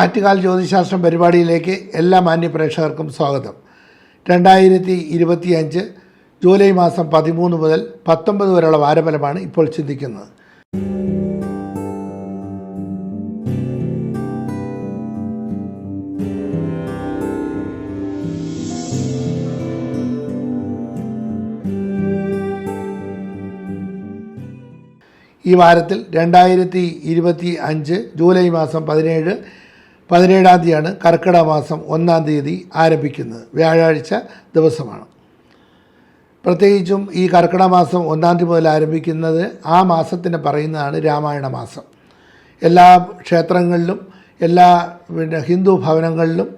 ആറ്റുകാൽ ജ്യോതിശാസ്ത്രം പരിപാടിയിലേക്ക് എല്ലാ മാന്യ പ്രേക്ഷകർക്കും സ്വാഗതം. രണ്ടായിരത്തി ഇരുപത്തിയഞ്ച് ജൂലൈ മാസം പതിമൂന്ന് മുതൽ പത്തൊമ്പത് വരെയുള്ള വാരഫലമാണ് ഇപ്പോൾ ചിന്തിക്കുന്നത്. ഈ വാരത്തിൽ രണ്ടായിരത്തി ഇരുപത്തി അഞ്ച് ജൂലൈ മാസം പതിനേഴ് പതിനേഴാം തീയതിയാണ് കർക്കിടക മാസം ഒന്നാം തീയതി ആരംഭിക്കുന്നത്. വ്യാഴാഴ്ച ദിവസമാണ്. പ്രത്യേകിച്ചും ഈ കർക്കിടക മാസം ഒന്നാം തീയതി മുതൽ ആരംഭിക്കുന്നത് ആ മാസത്തിന് പറയുന്നതാണ് രാമായണ മാസം. എല്ലാ ക്ഷേത്രങ്ങളിലും എല്ലാ പിന്നെ ഹിന്ദു ഭവനങ്ങളിലും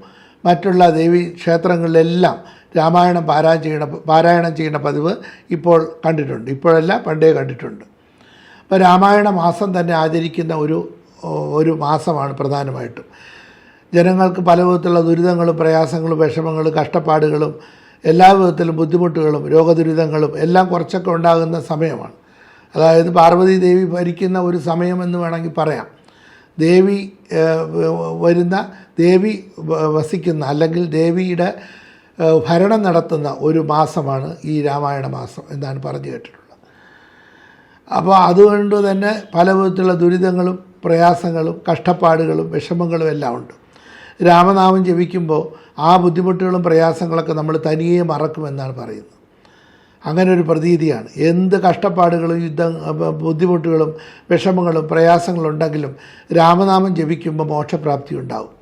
മറ്റുള്ള ദേവി ക്ഷേത്രങ്ങളിലെല്ലാം രാമായണം പാരായണം ചെയ്യണ പാരായണം ചെയ്യുന്ന പതിവ് ഇപ്പോൾ കണ്ടിട്ടുണ്ട്. ഇപ്പോഴല്ല പണ്ടേ കണ്ടിട്ടുണ്ട്. അപ്പോൾ രാമായണ മാസം തന്നെ ആചരിക്കുന്ന ഒരു ഒരു മാസമാണ് പ്രധാനമായിട്ടും. ജനങ്ങൾക്ക് പല വിധത്തിലുള്ള ദുരിതങ്ങളും പ്രയാസങ്ങളും വിഷമങ്ങളും കഷ്ടപ്പാടുകളും എല്ലാ വിധത്തിലും ബുദ്ധിമുട്ടുകളും രോഗദുരിതങ്ങളും എല്ലാം കുറച്ചൊക്കെ ഉണ്ടാകുന്ന സമയമാണ്. അതായത് പാർവതി ദേവി ഭരിക്കുന്ന ഒരു സമയമെന്ന് വേണമെങ്കിൽ പറയാം. ദേവി വരുന്ന ദേവി വസിക്കുന്ന അല്ലെങ്കിൽ ദേവിയുടെ ഭരണം നടത്തുന്ന ഒരു മാസമാണ് ഈ രാമായണ മാസം എന്നാണ് പറഞ്ഞു കേട്ടിട്ടുള്ളത്. അപ്പോൾ അതുകൊണ്ട് തന്നെ പല വിധത്തിലുള്ള ദുരിതങ്ങളും പ്രയാസങ്ങളും കഷ്ടപ്പാടുകളും വിഷമങ്ങളും എല്ലാം ഉണ്ട്. രാമനാമം ജപിക്കുമ്പോൾ ആ ബുദ്ധിമുട്ടുകളും പ്രയാസങ്ങളൊക്കെ നമ്മൾ തനിയെ മറക്കുമെന്നാണ് പറയുന്നത്. അങ്ങനെ ഒരു പ്രതീതിയാണ്. എന്ത് കഷ്ടപ്പാടുകളും യുദ്ധ ബുദ്ധിമുട്ടുകളും വിഷമങ്ങളും പ്രയാസങ്ങളും ഉണ്ടെങ്കിലും രാമനാമം ജപിക്കുമ്പോൾ മോക്ഷപ്രാപ്തി ഉണ്ടാവും.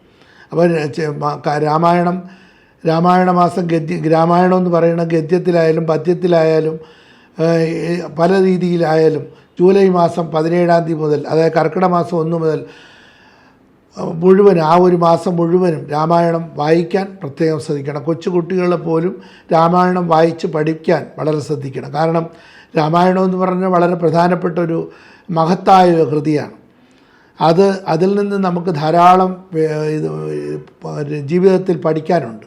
അപ്പോൾ രാമായണം രാമായണ മാസം ഗദ്യ രാമായണം എന്ന് പറയുന്ന ഗദ്യത്തിലായാലും പദ്യത്തിലായാലും പല രീതിയിലായാലും ജൂലൈ മാസം പതിനേഴാം തീയതി മുതൽ അതായത് കർക്കിടക മാസം ഒന്ന് മുതൽ മുഴുവൻ ആ ഒരു മാസം മുഴുവനും രാമായണം വായിക്കാൻ പ്രത്യേകം ശ്രദ്ധിക്കണം. കൊച്ചു കുട്ടികളെ പോലും രാമായണം വായിച്ച് പഠിക്കാൻ വളരെ ശ്രദ്ധിക്കണം. കാരണം രാമായണം എന്ന് പറഞ്ഞാൽ വളരെ പ്രധാനപ്പെട്ട ഒരു മഹത്തായ കൃതിയാണ്. അത് അതിൽ നിന്ന് നമുക്ക് ധാരാളം ഇത് ജീവിതത്തിൽ പഠിക്കാനുണ്ട്.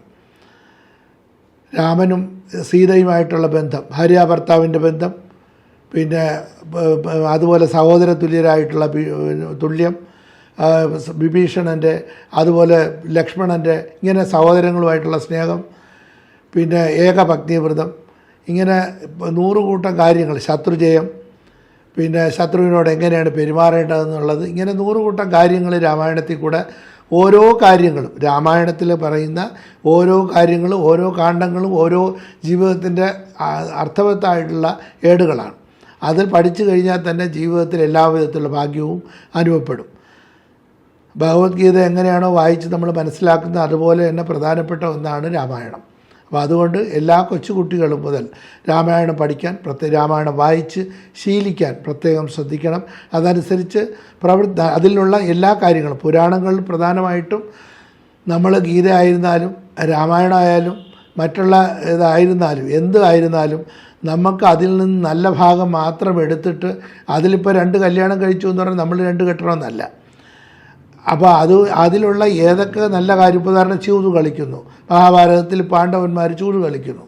രാമനും സീതയുമായിട്ടുള്ള ബന്ധം ഭാര്യ ഭർത്താവിന്റെ ബന്ധം പിന്നെ അതുപോലെ സഹോദര തുല്യരായിട്ടുള്ള തുല്യം വിഭീഷണന്റെ അതുപോലെ ലക്ഷ്മണന്റെ ഇങ്ങനെ സഹോദരങ്ങളുമായിട്ടുള്ള സ്നേഹം പിന്നെ ഏകഭഗ്നിവ്രതം ഇങ്ങനെ നൂറുകൂട്ടം കാര്യങ്ങൾ ശത്രുജയം പിന്നെ ശത്രുവിനോട് എങ്ങനെയാണ് പെരുമാറേണ്ടതെന്നുള്ളത് ഇങ്ങനെ നൂറുകൂട്ടം കാര്യങ്ങൾ രാമായണത്തിൽ കൂടെ ഓരോ കാര്യങ്ങളും. രാമായണത്തിൽ പറയുന്ന ഓരോ കാര്യങ്ങളും ഓരോ കാണ്ഡങ്ങളും ഓരോ ജീവിതത്തിന്റെ അർത്ഥവത്തായിട്ടുള്ള ഏടുകളാണ്. അതിൽ പഠിച്ചു കഴിഞ്ഞാൽ തന്നെ ജീവിതത്തിൽ എല്ലാ വിധത്തിലുള്ള ഭാഗ്യവും അനുഭവപ്പെടും. ഭഗവത്ഗീത എങ്ങനെയാണോ വായിച്ച് നമ്മൾ മനസ്സിലാക്കുന്നത് അതുപോലെ തന്നെ പ്രധാനപ്പെട്ട ഒന്നാണ് രാമായണം. അപ്പോൾ അതുകൊണ്ട് എല്ലാ കൊച്ചുകുട്ടികളും മുതൽ രാമായണം പഠിക്കാൻ പ്രത്യേക രാമായണം വായിച്ച് ശീലിക്കാൻ പ്രത്യേകം ശ്രദ്ധിക്കണം. അതനുസരിച്ച് പ്രവൃത്തി അതിലുള്ള എല്ലാ കാര്യങ്ങളും പുരാണങ്ങളിൽ പ്രധാനമായിട്ടും നമ്മൾ ഗീത ആയിരുന്നാലും രാമായണമായാലും മറ്റുള്ള ഇതായിരുന്നാലും എന്ത് ആയിരുന്നാലും നമുക്ക് അതിൽ നിന്ന് നല്ല ഭാഗം മാത്രം എടുത്തിട്ട് അതിലിപ്പോൾ രണ്ട് കല്യാണം കഴിച്ചു എന്ന് പറഞ്ഞാൽ നമ്മൾ രണ്ട് കെട്ടണമെന്നല്ല. അപ്പോൾ അത് അതിലുള്ള ഏതൊക്കെ നല്ല കാര്യം ഉദാഹരണം ചൂത് കളിക്കുന്നു. മഹാഭാരതത്തിൽ പാണ്ഡവന്മാർ ചൂത് കളിക്കുന്നു.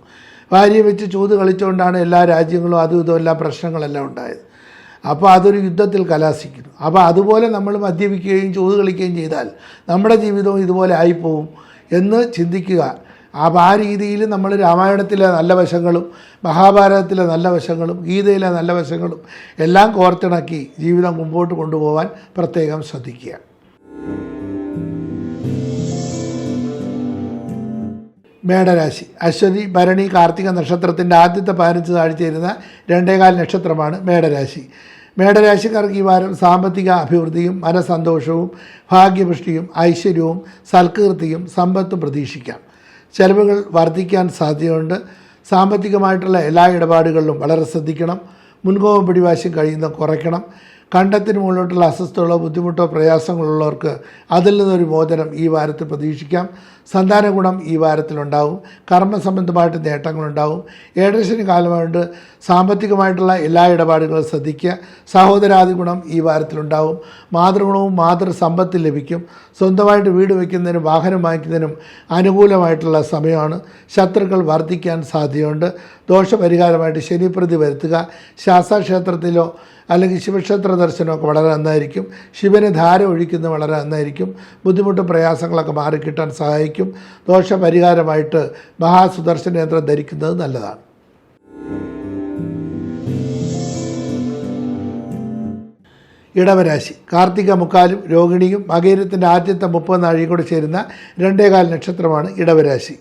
ഭാര്യയെ വെച്ച് ചൂത് കളിച്ചുകൊണ്ടാണ് എല്ലാ രാജ്യങ്ങളും അതും ഇതും എല്ലാ പ്രശ്നങ്ങളെല്ലാം ഉണ്ടായത്. അപ്പോൾ അതൊരു യുദ്ധത്തിൽ കലാസിക്കുന്നു അപ്പോൾ അതുപോലെ നമ്മൾ മദ്യപിക്കുകയും ചൂത് കളിക്കുകയും ചെയ്താൽ നമ്മുടെ ജീവിതവും ഇതുപോലെ ആയിപ്പോവും എന്ന് ചിന്തിക്കുക. അപ്പോൾ ആ രീതിയിൽ നമ്മൾ രാമായണത്തിലെ നല്ല വശങ്ങളും മഹാഭാരതത്തിലെ നല്ല വശങ്ങളും ഗീതയിലെ നല്ല വശങ്ങളും എല്ലാം കോർത്തിണക്കി ജീവിതം മുമ്പോട്ട് കൊണ്ടുപോകാൻ പ്രത്യേകം ശ്രദ്ധിക്കുക. മേടരാശി. അശ്വതി ഭരണി കാർത്തിക നക്ഷത്രത്തിന്റെ ആദ്യത്തെ പതിനഞ്ച് താഴ്ചയിരുന്ന രണ്ടേകാൽ നക്ഷത്രമാണ് മേടരാശി. മേടരാശിക്കാർക്ക് ഈ വാരം സാമ്പത്തിക അഭിവൃദ്ധിയും മനസന്തോഷവും ഭാഗ്യപുഷ്ടിയും ഐശ്വര്യവും സൽകീർത്തിയും സമ്പത്തും പ്രതീക്ഷിക്കാം. ചെലവുകൾ വർദ്ധിക്കാൻ സാധ്യതയുണ്ട്. സാമ്പത്തികമായിട്ടുള്ള എല്ലാ ഇടപാടുകളിലും വളരെ ശ്രദ്ധിക്കണം. മുൻകോപം പിടിവാശം കഴിയുന്ന കുറയ്ക്കണം. കണ്ടത്തിന് മുകളിലോട്ടുള്ള അസ്വസ്ഥതകളോ ബുദ്ധിമുട്ടോ പ്രയാസങ്ങളുള്ളവർക്ക് അതിൽ നിന്നൊരു മോചനം ഈ വാരത്തിൽ പ്രതീക്ഷിക്കാം. സന്താന ഗുണം ഈ വാരത്തിലുണ്ടാവും. കർമ്മസംബന്ധമായിട്ട് നേട്ടങ്ങളുണ്ടാവും. ഏഴരശനി കാലമായിട്ട് സാമ്പത്തികമായിട്ടുള്ള എല്ലാ ഇടപാടുകളും ശ്രദ്ധിക്കുക. സഹോദരാദി ഗുണം ഈ വാരത്തിലുണ്ടാവും. മാതൃഗുണവും മാതൃസമ്പത്ത് ലഭിക്കും. സ്വന്തമായിട്ട് വീട് വയ്ക്കുന്നതിനും വാഹനം വാങ്ങിക്കുന്നതിനും അനുകൂലമായിട്ടുള്ള സമയമാണ്. ശത്രുക്കൾ വർദ്ധിക്കാൻ സാധ്യതയുണ്ട്. ദോഷപരിഹാരമായിട്ട് ശനിപ്രതി വരുത്തുക. ശാസ്താക്ഷേത്രത്തിലോ അല്ലെങ്കിൽ ശിവക്ഷേത്ര ദർശനമൊക്കെ വളരെ നന്നായിരിക്കും. ശിവന് ധാര ഒഴിക്കുന്നത് വളരെ നന്നായിരിക്കും. ബുദ്ധിമുട്ടും പ്രയാസങ്ങളൊക്കെ മാറിക്കിട്ടാൻ സഹായിക്കും. ദോഷപരിഹാരമായിട്ട് മഹാസുദർശന യന്ത്രം ധരിക്കുന്നത് നല്ലതാണ്. ഇടവരാശി. കാർത്തിക മുക്കാലും രോഹിണിയും മകേരത്തിന്റെ ആദ്യത്തെ മുപ്പത് നാഴിയും ചേരുന്ന രണ്ടേകാൽ നക്ഷത്രമാണ് ഇടവരാശി.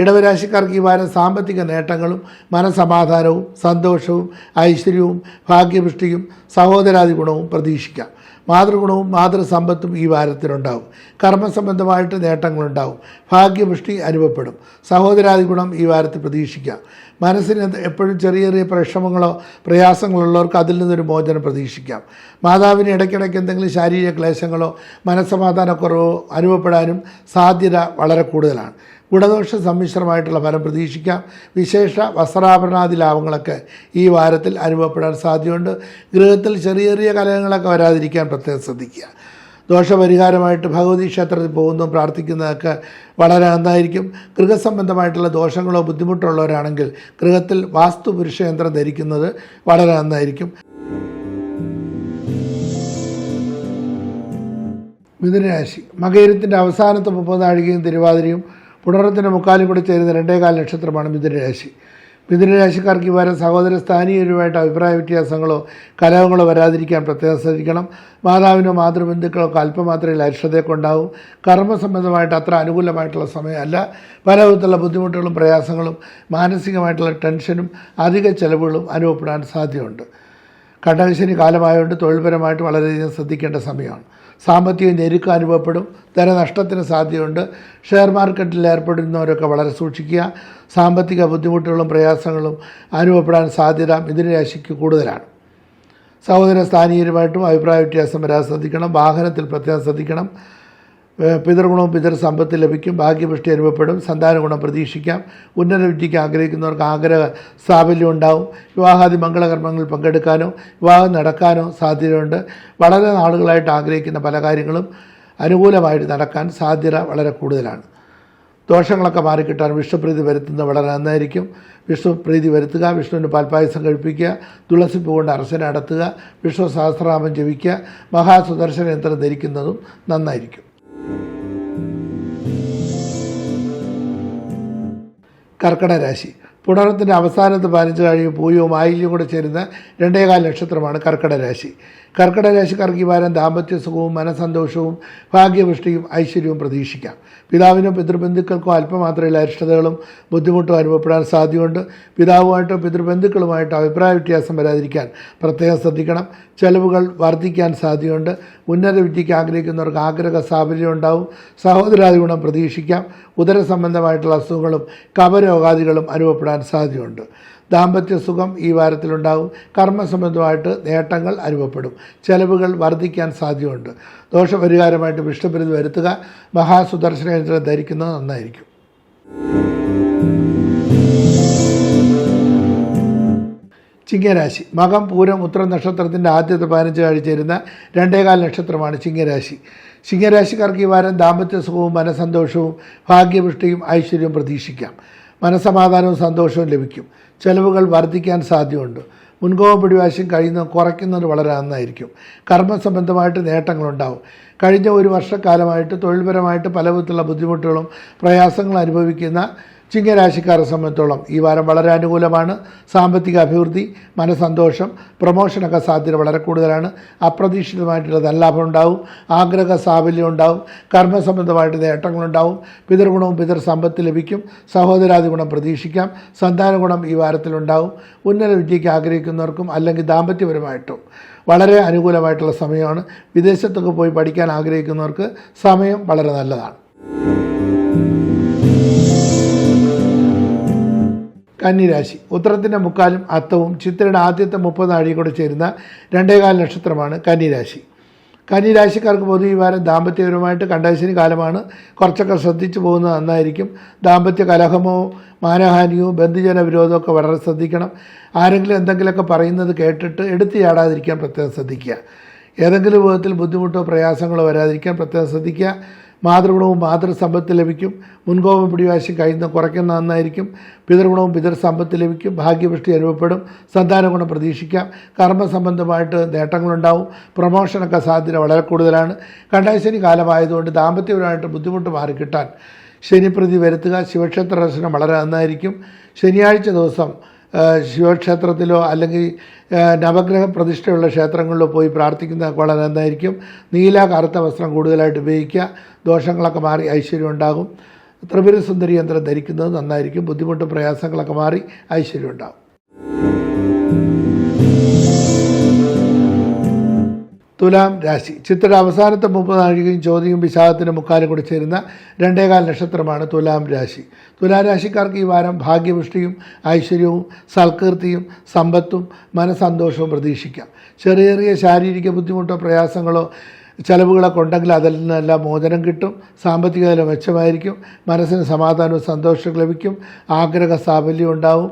ഇടവരാശിക്കാർക്ക് ഈ വാരം സാമ്പത്തിക നേട്ടങ്ങളും മനസമാധാനവും സന്തോഷവും ഐശ്വര്യവും ഭാഗ്യപുഷ്ടിയും സഹോദരാദി ഗുണവും പ്രതീക്ഷിക്കാം. മാതൃഗുണവും മാതൃസമ്പത്തും ഈ വാരത്തിലുണ്ടാവും കർമ്മസംബന്ധമായിട്ട് നേട്ടങ്ങളുണ്ടാവും. ഭാഗ്യപുഷ്ടി അനുഭവപ്പെടും. സഹോദരാദി ഗുണം ഈ വാരത്തിൽ പ്രതീക്ഷിക്കാം. മനസ്സിന് എപ്പോഴും ചെറിയ ചെറിയ പരിശ്രമങ്ങളോ പ്രയാസങ്ങളോ ഉള്ളവർക്ക് അതിൽ നിന്നൊരു മോചനം പ്രതീക്ഷിക്കാം. മാതാവിന് ഇടയ്ക്കിടയ്ക്ക് എന്തെങ്കിലും ശാരീരിക ക്ലേശങ്ങളോ മനസ്സമാധാനക്കുറവോ അനുഭവപ്പെടാനും സാധ്യത വളരെ കൂടുതലാണ്. ഗുണദോഷ സമ്മിശ്രമായിട്ടുള്ള ഫലം പ്രതീക്ഷിക്കാം. വിശേഷ വസ്ത്രാഭരണാദി ലാഭങ്ങളൊക്കെ ഈ വാരത്തിൽ അനുഭവപ്പെടാൻ സാധ്യതയുണ്ട്. ഗൃഹത്തിൽ ചെറിയ ചെറിയ കലഹങ്ങളൊക്കെ വരാതിരിക്കാൻ പ്രത്യേകം ശ്രദ്ധിക്കുക. ദോഷപരിഹാരമായിട്ട് ഭഗവതി ക്ഷേത്രത്തിൽ പോകുന്നതും പ്രാർത്ഥിക്കുന്നതൊക്കെ വളരെ നന്നായിരിക്കും ഗൃഹസംബന്ധമായിട്ടുള്ള ദോഷങ്ങളോ ബുദ്ധിമുട്ടുള്ളവരാണെങ്കിൽ ഗൃഹത്തിൽ വാസ്തുപുരുഷ യന്ത്രം ധരിക്കുന്നത് വളരെ നന്നായിരിക്കും മിഥുനരാശി. മകയിരത്തിന്റെ അവസാനത്തെ മുപ്പത് നാഴികയും തിരുവാതിരയും പുണർത്തിന്റെ മുക്കാലും കൂടി ചേരുന്ന രണ്ടേകാൽ നക്ഷത്രമാണ് മിഥുനരാശി. മിഥുനരാശിക്കാർക്ക് ഈ വാരം സഹോദര സ്ഥാനീയരുമായിട്ട് അഭിപ്രായ വ്യത്യാസങ്ങളോ കലഹങ്ങളോ വരാതിരിക്കാൻ പ്രത്യേകം ശ്രദ്ധിക്കണം. മാതാവിനോ മാതൃബന്ധുക്കളോ അല്പമാത്രയിൽ അരിഷ്ടതയൊക്കെ ഉണ്ടാവും. കർമ്മസംബന്ധമായിട്ട് അത്ര അനുകൂലമായിട്ടുള്ള സമയമല്ല. പല വിധത്തിലുള്ള ബുദ്ധിമുട്ടുകളും പ്രയാസങ്ങളും മാനസികമായിട്ടുള്ള ടെൻഷനും അധിക ചെലവുകളും അനുഭവപ്പെടാൻ സാധ്യതയുണ്ട്. കണ്ടകശനി കാലമായതുകൊണ്ട് തൊഴിൽപരമായിട്ട് വളരെയധികം ശ്രദ്ധിക്കേണ്ട സമയമാണ്. സാമ്പത്തിക ഞെരുക്കം അനുഭവപ്പെടും. ധനനഷ്ടത്തിന് സാധ്യതയുണ്ട്. ഷെയർ മാർക്കറ്റിൽ ഏർപ്പെടുന്നവരൊക്കെ വളരെ സൂക്ഷിക്കുക. സാമ്പത്തിക ബുദ്ധിമുട്ടുകളും പ്രയാസങ്ങളും അനുഭവപ്പെടാൻ സാധ്യത മിഥുന രാശിക്ക് കൂടുതലാണ്. സഹോദര സ്ഥാനീയരുമായിട്ടും അഭിപ്രായ വ്യത്യാസം വരാൻ ശ്രദ്ധിക്കണം. വാഹനത്തിൽ പ്രത്യേകം ശ്രദ്ധിക്കണം. പിതൃഗുണവും പിതൃ സമ്പത്ത് ലഭിക്കും ഭാഗ്യപുഷ്ടി അനുഭവപ്പെടും സന്താന ഗുണം പ്രതീക്ഷിക്കാം ഉന്നത വിദ്യയ്ക്ക് ആഗ്രഹിക്കുന്നവർക്ക് ആഗ്രഹ സാഫല്യം ഉണ്ടാവും വിവാഹാദി മംഗളകർമ്മങ്ങളിൽ പങ്കെടുക്കാനോ വിവാഹം നടക്കാനോ സാധ്യതയുണ്ട്. വളരെ നാളുകളായിട്ട് ആഗ്രഹിക്കുന്ന പല കാര്യങ്ങളും അനുകൂലമായിട്ട് നടക്കാൻ സാധ്യത വളരെ കൂടുതലാണ്. ദോഷങ്ങളൊക്കെ മാറിക്കിട്ടാൻ വിഷ്ണുപ്രീതി വരുത്തുന്നത് വളരെ നന്നായിരിക്കും. വിഷ്ണുപ്രീതി വരുത്തുക വിഷ്ണുവിന് പാൽപ്പായസം കഴിപ്പിക്കുക തുളസിപ്പൂ കൊണ്ട് അർച്ചന നടത്തുക വിഷ്ണു സഹസ്രനാമം ജപിക്കുക മഹാസുദർശന യന്ത്രം ധരിക്കുന്നതും നന്നായിരിക്കും. കർക്കട രാശി പുണർത്തിന്റെ അവസാനത്ത് പതിനഞ്ച് കഴിയും പൂയവും ആയില്യവും കൂടെ ചേരുന്ന രണ്ടേകാൽ നക്ഷത്രമാണ് കർക്കട രാശി കർക്കട രാശിക്കാർക്ക് ഈ വാരം ദാമ്പത്യ സുഖവും മനസന്തോഷവും ഭാഗ്യപുഷ്ടിയും ഐശ്വര്യവും പ്രതീക്ഷിക്കാം. പിതാവിനും പിതൃബന്ധുക്കൾക്കോ അല്പമാത്രയിൽ അരിഷ്ടതകളും ബുദ്ധിമുട്ടും അനുഭവപ്പെടാൻ സാധ്യതയുണ്ട്. പിതാവുമായിട്ടോ പിതൃബന്ധുക്കളുമായിട്ടോ അഭിപ്രായ വ്യത്യാസം വരാതിരിക്കാൻ പ്രത്യേകം ശ്രദ്ധിക്കണം. ചെലവുകൾ വർദ്ധിക്കാൻ സാധ്യതയുണ്ട്. ഉന്നത വിദ്യയ്ക്ക് ആഗ്രഹിക്കുന്നവർക്ക് ആഗ്രഹ സാഫല്യം ഉണ്ടാവും. സഹോദരാദി ഗുണം പ്രതീക്ഷിക്കാം. ഉദര സംബന്ധമായിട്ടുള്ള അസുഖങ്ങളും കപരോഗാദികളും അനുഭവപ്പെടാൻ സാധ്യതയുണ്ട്. ദാമ്പത്യ സുഖം ഈ വാരത്തിലുണ്ടാകും. കർമ്മസംബന്ധമായിട്ട് നേട്ടങ്ങൾ അനുഭവപ്പെടും. ചെലവുകൾ വർദ്ധിക്കാൻ സാധ്യതയുണ്ട്. ദോഷപരിഹാരമായിട്ട് വിഷ്ണുപ്രതി വരുത്തുക. മഹാസുദർശന യന്ത്രം ധരിക്കുന്നത് നന്നായിരിക്കും. ചിങ്ങരാശി. മകം പൂരം ഉത്തര നക്ഷത്രത്തിന്റെ ആദ്യത്തെ പതിനഞ്ച് ആഴ്ച ചേരുന്ന രണ്ടേകാൽ നക്ഷത്രമാണ് ചിങ്ങരാശി. ചിങ്ങരാശിക്കാർക്ക് ഈ വാരം ദാമ്പത്യ സുഖവും മനസന്തോഷവും ഭാഗ്യപുഷ്ടിയും ഐശ്വര്യവും പ്രതീക്ഷിക്കാം. മനസമാധാനവും സന്തോഷവും ലഭിക്കും. ചെലവുകൾ വർദ്ധിക്കാൻ സാധ്യതയുണ്ട്. മുൻകോപ പിടിവാശം കഴിയുന്നത് കുറയ്ക്കുന്നത് വളരെ നന്നായിരിക്കും. കർമ്മസംബന്ധമായിട്ട് നേട്ടങ്ങളുണ്ടാവും. കഴിഞ്ഞ ഒരു വർഷക്കാലമായിട്ട് തൊഴിൽപരമായിട്ട് പല വിധത്തിലുള്ള ബുദ്ധിമുട്ടുകളും പ്രയാസങ്ങളും അനുഭവിക്കുന്ന ചിങ്ങരാശിക്കാരെ സംബന്ധിച്ചോളം ഈ വാരം വളരെ അനുകൂലമാണ്. സാമ്പത്തിക അഭിവൃദ്ധി മനസന്തോഷം പ്രൊമോഷനൊക്കെ സാധ്യത വളരെ കൂടുതലാണ്. അപ്രതീക്ഷിതമായിട്ടുള്ള ധനലാഭം ഉണ്ടാവും ആഗ്രഹ സാഫല്യം ഉണ്ടാവും കർമ്മസംബന്ധമായിട്ട് നേട്ടങ്ങളുണ്ടാവും പിതൃഗുണവും പിതൃ സമ്പത്ത് ലഭിക്കും സഹോദരാദി ഗുണം പ്രതീക്ഷിക്കാം സന്താന ഗുണം ഈ വാരത്തിലുണ്ടാവും. ഉന്നത വിദ്യയ്ക്ക് ആഗ്രഹിക്കുന്നവർക്കും അല്ലെങ്കിൽ ദാമ്പത്യപരമായിട്ടും വളരെ അനുകൂലമായിട്ടുള്ള സമയമാണ്. വിദേശത്തൊക്കെ പോയി പഠിക്കാൻ ആഗ്രഹിക്കുന്നവർക്ക് സമയം വളരെ നല്ലതാണ്. കന്നിരാശി. ഉത്തരത്തിന്റെ മുക്കാലും അത്തവും ചിത്രയുടെ ആദ്യത്തെ മുപ്പത് നാഴിയും കൂടെ ചേരുന്ന രണ്ടേകാൽ നക്ഷത്രമാണ് കന്നിരാശി. കന്നിരാശിക്കാർക്ക് പൊതു ഈ വാരം ദാമ്പത്യപരമായിട്ട് കണ്ടാശിനി കാലമാണ്. കുറച്ചൊക്കെ ശ്രദ്ധിച്ചു പോകുന്നത് നന്നായിരിക്കും. ദാമ്പത്യ കലഹമോ മാനഹാനിയോ ബന്ധുജന വിരോധമൊക്കെ വളരെ ശ്രദ്ധിക്കണം. ആരെങ്കിലും എന്തെങ്കിലുമൊക്കെ പറയുന്നത് കേട്ടിട്ട് എടുത്തു ചാടാതിരിക്കാൻ പ്രത്യേകം ശ്രദ്ധിക്കുക. ഏതെങ്കിലും വിധത്തിൽ ബുദ്ധിമുട്ടോ പ്രയാസങ്ങളോ വരാതിരിക്കാൻ പ്രത്യേകം ശ്രദ്ധിക്കുക. മാതൃഗുണവും മാതൃസമ്പത്ത് ലഭിക്കും. മുൻകോപം പിടിവാശി കഴിയുന്ന കുറയ്ക്കുന്ന നന്നായിരിക്കും. പിതൃഗുണവും പിതൃസമ്പത്ത് ലഭിക്കും. ഭാഗ്യവൃഷ്ടി അനുഭവപ്പെടും. സന്താന ഗുണം പ്രതീക്ഷിക്കാം കർമ്മസംബന്ധമായിട്ട് നേട്ടങ്ങളുണ്ടാവും. പ്രൊമോഷനൊക്കെ സാധ്യത വളരെ കൂടുതലാണ്. കണ്ടാശനി കാലമായതുകൊണ്ട് ദാമ്പത്യപരമായിട്ട് ബുദ്ധിമുട്ട് മാറിക്കിട്ടാൻ ശനിപ്രതി വരുത്തുക. ശിവക്ഷേത്ര ദർശനം വളരെ നന്നായിരിക്കും. ശനിയാഴ്ച ദിവസം ശിവക്ഷേത്രത്തിലോ അല്ലെങ്കിൽ നവഗ്രഹ പ്രതിഷ്ഠയുള്ള ക്ഷേത്രങ്ങളിലോ പോയി പ്രാർത്ഥിക്കുന്നത് വളരെ നന്നായിരിക്കും. നീല കറുത്ത വസ്ത്രം കൂടുതലായിട്ട് ഉപയോഗിക്കുക. ദോഷങ്ങളൊക്കെ മാറി ഐശ്വര്യം ഉണ്ടാകും. ത്രിപുര സുന്ദരി യന്ത്രം ധരിക്കുന്നത് നന്നായിരിക്കും. ബുദ്ധിമുട്ടും പ്രയാസങ്ങളൊക്കെ മാറി ഐശ്വര്യം ഉണ്ടാകും. തുലാം രാശി. ചിത്ര അവസാനത്തെ മുപ്പത് നാഴികയും ചോദ്യവും വിശാഖത്തിന്റെ മുക്കാലും കൂടി ചേരുന്ന രണ്ടേകാൽ നക്ഷത്രമാണ് തുലാം രാശി. തുലാം രാശിക്കാർക്ക് ഈ വാരം ഭാഗ്യപുഷ്ടിയും ഐശ്വര്യവും സൽകീർത്തിയും സമ്പത്തും മനസന്തോഷവും പ്രതീക്ഷിക്കാം. ചെറിയ ചെറിയ ശാരീരിക ബുദ്ധിമുട്ടോ പ്രയാസങ്ങളോ ചെലവുകളൊക്കെ ഉണ്ടെങ്കിൽ അതിൽ നിന്നെല്ലാം മോചനം കിട്ടും. സാമ്പത്തിക നില മെച്ചമായിരിക്കും. മനസ്സിന് സമാധാനവും സന്തോഷവും ലഭിക്കും. ആഗ്രഹ സാഫല്യം ഉണ്ടാവും.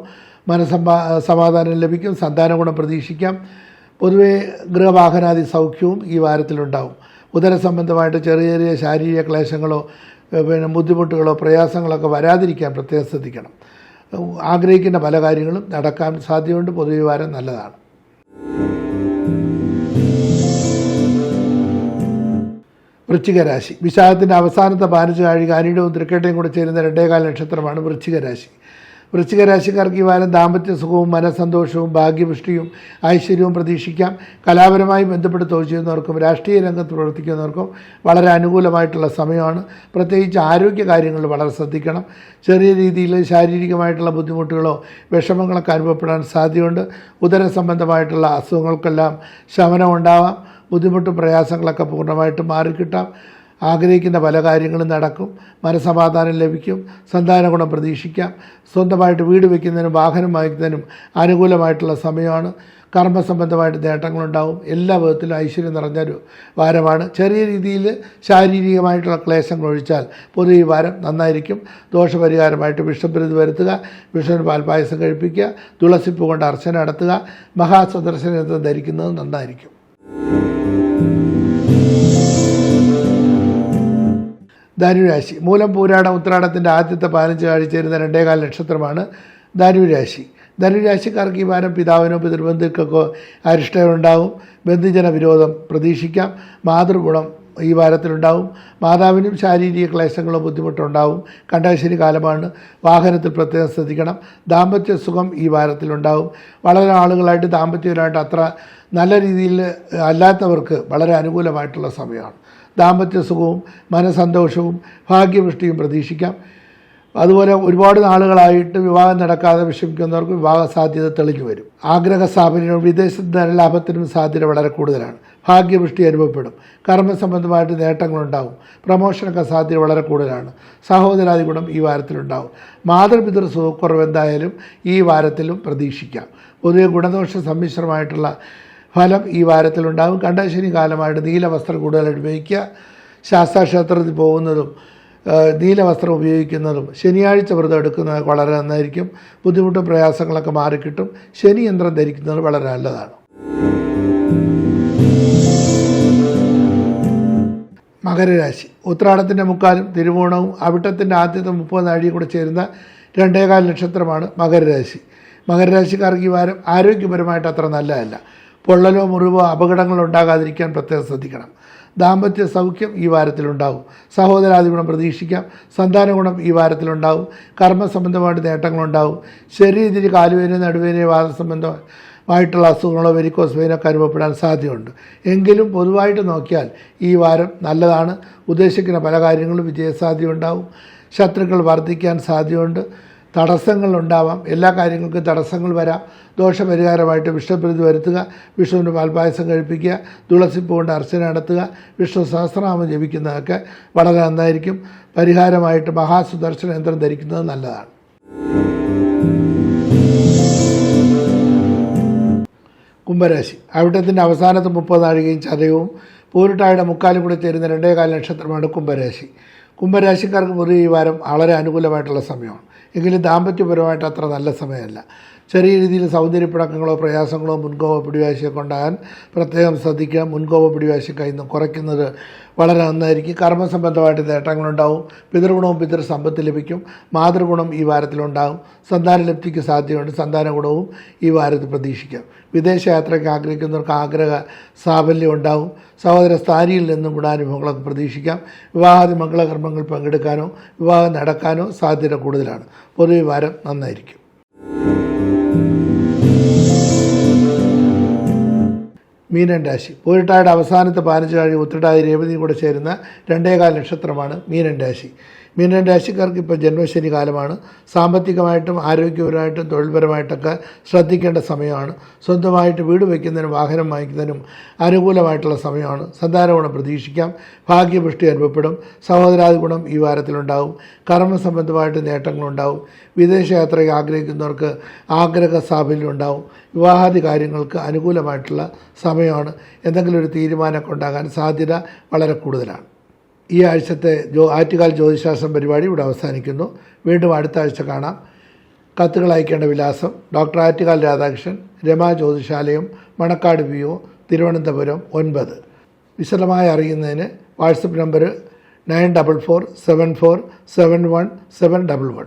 മനസ്സമാ സമാധാനം ലഭിക്കും. സന്താന ഗുണം പ്രതീക്ഷിക്കാം. പൊതുവേ ഗൃഹവാഹനാദി സൗഖ്യവും ഈ വാരത്തിലുണ്ടാവും. ഉദര സംബന്ധമായിട്ട് ചെറിയ ചെറിയ ശാരീരിക ക്ലേശങ്ങളോ പിന്നെ ബുദ്ധിമുട്ടുകളോ പ്രയാസങ്ങളൊക്കെ വരാതിരിക്കാൻ പ്രത്യേകം ശ്രദ്ധിക്കണം. ആഗ്രഹിക്കേണ്ട പല കാര്യങ്ങളും നടക്കാൻ സാധ്യതയുണ്ട്. പൊതുവെ വാരം നല്ലതാണ്. വൃശ്ചികരാശി. വിശാഖത്തിന്റെ അവസാനത്തെ പതിനഞ്ച് കാഴിക അനിടവും തൃക്കേട്ടയും കൂടെ ചേരുന്ന രണ്ടേകാല നക്ഷത്രമാണ് വൃശ്ചിക രാശി വൃശ്ചിക രാശിക്കാർക്ക് ഈ വാരം ദാമ്പത്യ സുഖവും മനസ്സന്തോഷവും ഭാഗ്യപുഷ്ടിയും ഐശ്വര്യവും പ്രതീക്ഷിക്കാം. കലാപരമായി ബന്ധപ്പെട്ട് തൊഴിൽ ചെയ്യുന്നവർക്കും രാഷ്ട്രീയ രംഗത്ത് പ്രവർത്തിക്കുന്നവർക്കും വളരെ അനുകൂലമായിട്ടുള്ള സമയമാണ്. പ്രത്യേകിച്ച് ആരോഗ്യ കാര്യങ്ങൾ വളരെ ശ്രദ്ധിക്കണം. ചെറിയ രീതിയിൽ ശാരീരികമായിട്ടുള്ള ബുദ്ധിമുട്ടുകളോ വിഷമങ്ങളൊക്കെ അനുഭവപ്പെടാൻ സാധ്യതയുണ്ട്. ഉദര സംബന്ധമായിട്ടുള്ള അസുഖങ്ങൾക്കെല്ലാം ശമനം ഉണ്ടാവാം ബുദ്ധിമുട്ടും പ്രയാസങ്ങളൊക്കെ പൂർണമായിട്ട് മാറിക്കിട്ടാം. ആഗ്രഹിക്കുന്ന പല കാര്യങ്ങളും നടക്കും. മനസമാധാനം ലഭിക്കും. സന്താന ഗുണം പ്രതീക്ഷിക്കാം. സ്വന്തമായിട്ട് വീട് വയ്ക്കുന്നതിനും വാഹനം വാങ്ങിക്കുന്നതിനും അനുകൂലമായിട്ടുള്ള സമയമാണ്. കർമ്മസംബന്ധമായിട്ട് നേട്ടങ്ങളുണ്ടാവും. എല്ലാ വിധത്തിലും ഐശ്വര്യം നിറഞ്ഞൊരു വാരമാണ്. ചെറിയ രീതിയിൽ ശാരീരികമായിട്ടുള്ള ക്ലേശങ്ങൾ ഒഴിച്ചാൽ പൊതു ഈ വാരം നന്നായിരിക്കും. ദോഷപരിഹാരമായിട്ട് വിഷപ്രതി വരുത്തുക. വിഷുവിന് പാൽപ്പായസം കഴിപ്പിക്കുക. തുളസിപ്പ് കൊണ്ട് അർച്ചന നടത്തുക. മഹാസദർശനത്തെ ധരിക്കുന്നത് നന്നായിരിക്കും. ധനുരാശി. മൂലം പൂരാടം ഉത്രാടത്തിന്റെ ആദ്യത്തെ പതിനഞ്ച് ആഴ്ച ചേരുന്ന രണ്ടേകാൽ നക്ഷത്രമാണ് ധനുരാശി. ധനുരാശിക്കാർക്ക് ഈ വാരം പിതാവിനോ പിതൃബന്ധുക്കൾക്കോ അരിഷ്ടമുണ്ടാവും ബന്ധുജന വിരോധം പ്രതീക്ഷിക്കാം. മാതൃഗുണം ഈ വാരത്തിലുണ്ടാവും. മാതാവിനും ശാരീരിക ക്ലേശങ്ങളോ ബുദ്ധിമുട്ടുണ്ടാവും. കണ്ടാശ്ശേരി കാലമാണ്. വാഹനത്തിൽ പ്രത്യേകം ശ്രദ്ധിക്കണം. ദാമ്പത്യ സുഖം ഈ വാരത്തിലുണ്ടാവും. വളരെ ആളുകളായിട്ട് ദാമ്പത്യപരമായിട്ട് അത്ര നല്ല രീതിയിൽ അല്ലാത്തവർക്ക് വളരെ അനുകൂലമായിട്ടുള്ള സമയമാണ്. ദാമ്പത്യ സുഖവും മനസന്തോഷവും ഭാഗ്യവൃഷ്ടിയും പ്രതീക്ഷിക്കാം. അതുപോലെ ഒരുപാട് നാളുകളായിട്ട് വിവാഹം നടക്കാതെ വിഷമിക്കുന്നവർക്ക് വിവാഹ സാധ്യത തെളിഞ്ഞു വരും. ആഗ്രഹ സ്ഥാപനവും വിദേശ ധനലാഭത്തിനും സാധ്യത വളരെ കൂടുതലാണ്. ഭാഗ്യവൃഷ്ടി അനുഭവപ്പെടും. കർമ്മസംബന്ധമായിട്ട് നേട്ടങ്ങളുണ്ടാവും. പ്രമോഷനൊക്കെ സാധ്യത വളരെ കൂടുതലാണ്. സഹോദരാദി ഗുണം ഈ വാരത്തിലുണ്ടാവും. മാതൃപിതൃ സുഖക്കുറവ് എന്തായാലും ഈ വാരത്തിലും പ്രതീക്ഷിക്കാം. പൊതുവെ ഗുണദോഷ സമ്മിശ്രമായിട്ടുള്ള ഫലം ഈ വാരത്തിലുണ്ടാകും. കണ്ടശനി കാലമായിട്ട് നീല വസ്ത്രം കൂടുതലായിട്ട് ഉപയോഗിക്കുക. ശാസ്താക്ഷേത്രത്തിൽ പോകുന്നതും നീലവസ്ത്രം നീല വസ്ത്രം ഉപയോഗിക്കുന്നതും ശനിയാഴ്ച വ്രതം എടുക്കുന്നത് വളരെ നന്നായിരിക്കും. ബുദ്ധിമുട്ടും പ്രയാസങ്ങളൊക്കെ മാറിക്കിട്ടും. ശനി യന്ത്രം ധരിക്കുന്നത് വളരെ നല്ലതാണ്. മകരരാശി. ഉത്രാടത്തിന്റെ മുക്കാലും തിരുവോണവും അവിട്ടത്തിന്റെ ആദ്യത്തെ മുപ്പത് നാഴിയും കൂടെ ചേരുന്ന രണ്ടേകാൽ നക്ഷത്രമാണ് മകരരാശി. മകരരാശിക്കാർക്ക് ഈ വാരം ആരോഗ്യപരമായിട്ട് അത്ര നല്ലതല്ല. പൊള്ളലോ മുറിവോ അപകടങ്ങളോ ഉണ്ടാകാതിരിക്കാൻ പ്രത്യേകം ശ്രദ്ധിക്കണം. ദാമ്പത്യ സൗഖ്യം ഈ വാരത്തിലുണ്ടാവും. സഹോദരാദി ഗുണം പ്രതീക്ഷിക്കാം. സന്താന ഗുണം ഈ വാരത്തിലുണ്ടാവും. കർമ്മസംബന്ധമായിട്ട് നേട്ടങ്ങളുണ്ടാവും. ശരീരത്തിന് കാലുവേന നടുവേന വാദസംബന്ധമായിട്ടുള്ള അസുഖങ്ങളോ വെരിക്കോസ് വെയിനൊക്കെ അനുഭവപ്പെടാൻ സാധ്യതയുണ്ട്. എങ്കിലും പൊതുവായിട്ട് നോക്കിയാൽ ഈ വാരം നല്ലതാണ്. ഉദ്ദേശിക്കുന്ന പല കാര്യങ്ങളും വിജയസാധ്യത ഉണ്ടാവും ശത്രുക്കൾ വർദ്ധിക്കാൻ സാധ്യതയുണ്ട്. തടസ്സങ്ങൾ ഉണ്ടാവാം എല്ലാ കാര്യങ്ങൾക്കും തടസ്സങ്ങൾ വരാം. ദോഷപരിഹാരമായിട്ട് വിഷ്ണുപ്രതി വരുത്തുക വിഷ്ണുവിന് പാൽപായസം കഴിപ്പിക്കുക തുളസി കൊണ്ട് അർച്ചന നടത്തുക വിഷ്ണു സഹസ്രനാമം ജപിക്കുന്നതൊക്കെ വളരെ നന്നായിരിക്കും. പരിഹാരമായിട്ട് മഹാസുദർശന യന്ത്രം ധരിക്കുന്നത് നല്ലതാണ്. കുംഭരാശി. അവിട്ടത്തിന്റെ അവസാനത്തെ മുപ്പത് നാഴികയും ചതയവും പൂരിട്ടായുടെ മുക്കാലും കൂടി ചേരുന്ന രണ്ടേകാല നക്ഷത്രമാണ് കുംഭരാശി. കുംഭരാശിക്കാർക്ക് മുറി ഈ വാരം വളരെ അനുകൂലമായിട്ടുള്ള സമയമാണ്. എങ്കിലും ദാമ്പത്യപരമായിട്ട് അത്ര നല്ല സമയമല്ല. ചെറിയ രീതിയിൽ സൗന്ദര്യപ്പിണക്കങ്ങളോ പ്രയാസങ്ങളോ മുൻകോപ പിടിവാശിയൊക്കെ ഉണ്ടാകാൻ പ്രത്യേകം ശ്രദ്ധിക്കുക. മുൻകോപ പിടിവാശി കയ്യിൽ നിന്ന് കുറയ്ക്കുന്നത് വളരെ നന്നായിരിക്കും. കർമ്മസംബന്ധമായിട്ട് നേട്ടങ്ങളുണ്ടാവും. പിതൃഗുണവും പിതൃ സമ്പത്ത് ലഭിക്കും. മാതൃഗുണം ഈ വാരത്തിലുണ്ടാകും. സന്താനലബ്ധിക്ക് സാധ്യതയുണ്ട്. സന്താന ഗുണവും ഈ വാരത്തിൽ പ്രതീക്ഷിക്കാം. വിദേശ യാത്രയ്ക്ക് ആഗ്രഹിക്കുന്നവർക്ക് ആഗ്രഹ സാഫല്യം ഉണ്ടാവും. സഹോദര സ്ഥാനിയിൽ നിന്നും ഗുണാനുഭവങ്ങളൊക്കെ പ്രതീക്ഷിക്കാം. വിവാഹാദി മംഗളകർമ്മങ്ങൾ പങ്കെടുക്കാനോ വിവാഹം നടക്കാനോ സാധ്യത കൂടുതലാണ്. പൊതുവെ വാരം നന്നായിരിക്കും. മീനൻ രാശി. പൂരിട്ടായുടെ അവസാനത്തെ പതിനഞ്ച് കഴിഞ്ഞ് ഉത്രട്ടാതി രേവതിയും കൂടെ ചേരുന്ന രണ്ടേകാൽ നക്ഷത്രമാണ് മീനൻ രാശി. മീനൻ രാശിക്കാർക്ക് ഇപ്പോൾ ജന്മശനി കാലമാണ്. സാമ്പത്തികമായിട്ടും ആരോഗ്യപരമായിട്ടും തൊഴിൽപരമായിട്ടൊക്കെ ശ്രദ്ധിക്കേണ്ട സമയമാണ്. സ്വന്തമായിട്ട് വീട് വയ്ക്കുന്നതിനും വാഹനം വാങ്ങിക്കുന്നതിനും അനുകൂലമായിട്ടുള്ള സമയമാണ്. സന്താന ഗുണം പ്രതീക്ഷിക്കാം. ഭാഗ്യപുഷ്ടി അനുഭവപ്പെടും. സഹോദരാദി ഗുണം ഈ വാരത്തിലുണ്ടാവും. കർമ്മ സംബന്ധമായിട്ട് നേട്ടങ്ങളുണ്ടാവും. വിദേശയാത്രയ്ക്ക് ആഗ്രഹിക്കുന്നവർക്ക് ആഗ്രഹ സാഫല്യം ഉണ്ടാവും വിവാഹാദി കാര്യങ്ങൾക്ക് അനുകൂലമായിട്ടുള്ള സമയമാണ്. എന്തെങ്കിലും ഒരു തീരുമാനമൊക്കെ ഉണ്ടാകാൻ സാധ്യത വളരെ കൂടുതലാണ്. ഈ ആഴ്ചത്തെ ജോ ആറ്റുകാൽ ജ്യോതിശാസ്ത്രം പരിപാടി ഇവിടെ അവസാനിക്കുന്നു. വീണ്ടും അടുത്ത ആഴ്ച കാണാം. കത്തുകൾ അയക്കേണ്ട വിലാസം doctor Attukal Radhakrishnan Rama Jyothishalayam Manacaud P O Thiruvananthapuram ഒൻപത്. വിശദമായി അറിയുന്നതിന് WhatsApp number nine double four seven four seven one seven double one.